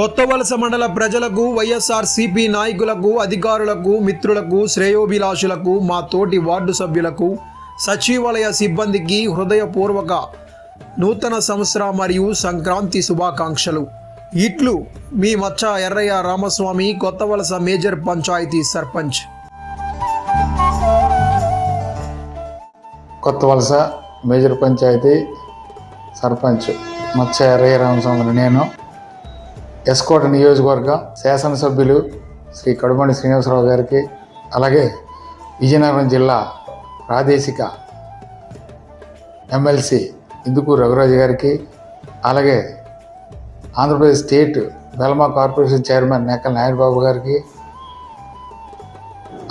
కొత్త వలస మండల ప్రజలకు వైఎస్ఆర్ సిపి నాయకులకు అధికారులకు మిత్రులకు శ్రేయోభిలాషులకు మా తోటి వార్డు సభ్యులకు సచివాలయ సిబ్బందికి హృదయపూర్వక నూతన సంవత్సర మరియు సంక్రాంతి శుభాకాంక్షలు. ఇట్లు మీ మచ్చ ఎర్రయ్య రామస్వామి కొత్త వలస మేజర్ పంచాయతీ సర్పంచ్. కొత్త వలస మేజర్ పంచాయతీ సర్పంచ్ మచ్చ ఎర్రయ్య రామస్వామి నేను. ఎస్కోట నియోజకవర్గ శాసనసభ్యులు శ్రీ కడుమణి శ్రీనివాసరావు గారికి అలాగే విజయనగరం జిల్లా ప్రాదేశిక ఎమ్మెల్సీ ఇందుకు రఘురాజు గారికి అలాగే ఆంధ్రప్రదేశ్ స్టేట్ బెల్మా కార్పొరేషన్ చైర్మన్ నేకల్ నాయుడుబాబు గారికి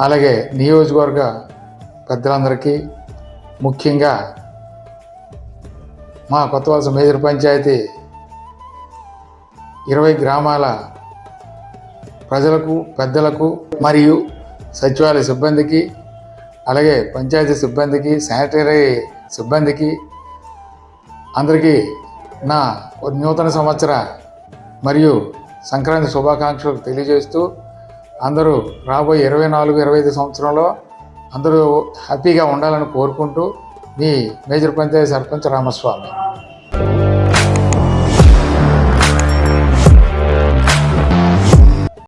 అలాగే నియోజకవర్గ పెద్దలందరికీ ముఖ్యంగా మా కొత్త వలస మేజర్ పంచాయతీ ఇరవై గ్రామాల ప్రజలకు పెద్దలకు మరియు సచివాలయ సిబ్బందికి అలాగే పంచాయతీ సిబ్బందికి శానిటరీ సిబ్బందికి అందరికీ నా నూతన సంవత్సర మరియు సంక్రాంతి శుభాకాంక్షలు తెలియజేస్తూ అందరూ రాబోయే ఇరవై నాలుగు ఇరవై ఐదు సంవత్సరంలో అందరూ హ్యాపీగా ఉండాలని కోరుకుంటూ మీ మేజర్ పంచాయతీ సర్పంచ్ రామస్వామి.